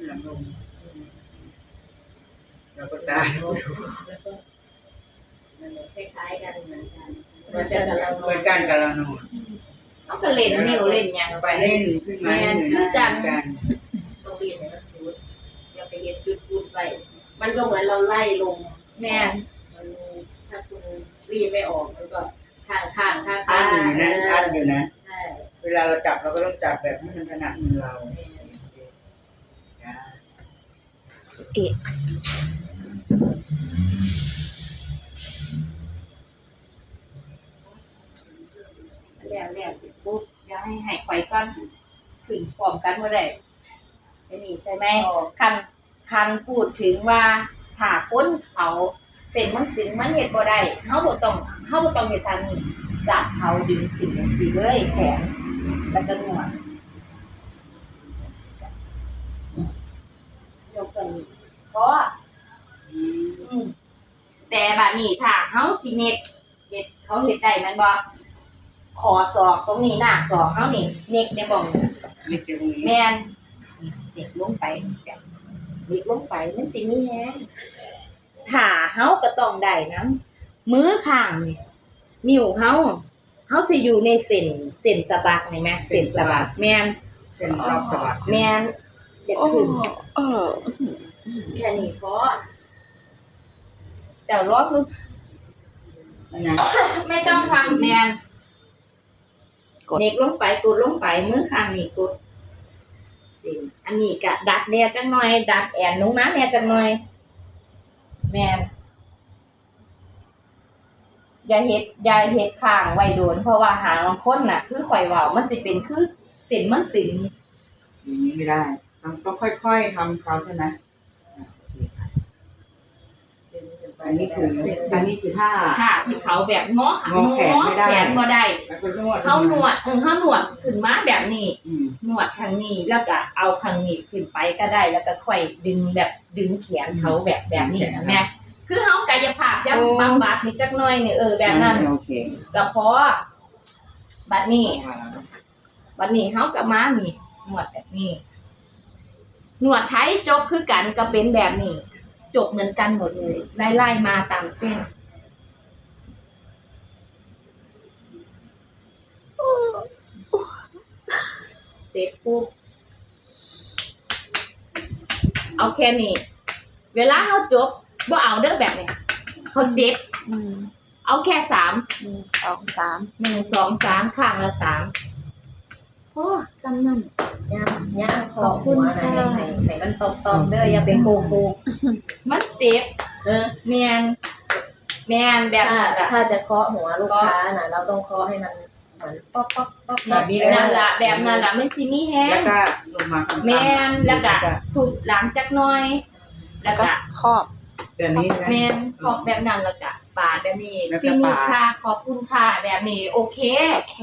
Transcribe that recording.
ขึ้นหลังลงเราก็ตายมันคล้ายๆกันเหมือนกันเหมือนกันจะกำลังมือนกันกับเรานอนเขาก็เล่นนิ้วเล่นหยังไปเล่นขึ้นมาแม่นเหมืคือกันกันต้องเรียนให้มันสุดอย่าไปเรียนจุดพูดไปมันก็เหมือนเราไล่ลงแม่มันถ้าคุณรีดไม่ออกมันก็ข้างข้างข้างชัดอยู่นะชัดอยู่นะเวลาเราจับเราก็ต้องจับแบบให้มันถนัดมือเรา เอะแล้วแล้วเสร็จปุ๊บอย่าให้หายไขก่อนขึ้นพร้อมกันเมื่อไรไอ้นี่ใช่ไหมคันคันพูดถึงว่าถ้าคนเขาเส้นมันถึงมันเฮ็ดบ่ได้เฮาบ่ต้องเฮาบ่ต้องเฮ็ดทางนี้จับเขาดึงขึ้นจังซี่เลยแขนแล้วก็นวดยกใส่นี่ เพราะอืมอืมแต่บัดนี้ถ้าเฮาสิเน็ตเฮ็ดเขาเฮ็ดได้แม่นบ่ขอศอกตรงนี้หน้าศอกเฮานี่เน็กในบ่องนี้นี่ตรงนี้แม่นเด็กลงไปแบบเด็กลงไปมันสิมีแฮงถ้าเฮาก็ต้องได้นํมือข้างนี่นิ้วเฮาเฮาสิอยู่ในเส้นเส้นสะบักนี่แม่เส้นสะบักแม่นเส้นรอบสะบักแม่นเด็กขึ้น เออ แค่นี้พอเจ้ารอบนึงนะไม่ต้องทำแมนกดเด็กลงไปกดลงไปมือข้างนี่กดสิอันนี้กะดัดแน่จังหน่อย ดัดแอนลงมาแน่จังหน่อย แมนอย่าเฮ็ดอย่าเฮ็ดข้างไว้โดน เพราะว่าหางบางคนน่ะ คือข่อยเว้ามันสิเป็นคือเส้นมันตึงอย่างนี้ไม่ได้ ต้องต้องค่อยๆทำเขาใช่ไหมอ่าโอเคค่ะ อันนี้คืออันนี้คือท่า ค่ะที่เขาแบบง้อขางอแขนไม่ได้แขนบ่ได้แล้วก็นวดเขาหนวดเออเขาหนวดขึ้นมาแบบนี้อืมหนวดทางนี้แล้วก็เอาทางนี้ขึ้นไปก็ได้ แล้วก็ค่อยดึงแบบดึงแขนเขาแบบแบบนี้นะแม่คือเขากายภาพยังบำบัดนี่จักหน่อยนี่เออแบบนั้นโอเคก็พอบัดนี้บัดนี้เขาก็มานี่หนวดแบบนี้หนวดไทยจบคือกันก็เป็นแบบนี้ จบเหมือนกันหมดเลย ไล่ไล่ๆมาตามเส้นเสร็จปุ๊บเอาแค่นี้ เวลาเขาจบบ่เอาเด้อแบบนี้เขาเจ็บอืมเอาแค่สามหนึ่งสองสามหนึ่งสองสามข้างละสาม โอ้จำนั่น ย่างย่างขอบหัวนะให้ให้ให้มันตบๆเด้ออย่าเป็นโคโคมันเจ็บเออแมนแมนแบบถ้านั้นอะถ้าจะเคาะหัวลูกค้าน่ะ เราต้องเคาะให้มันเหมือนป๊อกป๊อกป๊อกแบบนี้เลย นั่นละแบบนั้นละไม่ซิมีแฮแล้งวก็ลงมาข้างๆแมนแล้วก็ถูกหลังจักหน่อย แล้วก็ก็ครอบ แบบนี้นะ แมนขอบแบบนั้นแล้วก็ปาดแบบนี้แล้วก็ฟินิชปาด ค่ะขอบคุณค่ะแบบนี้โอเค โอเค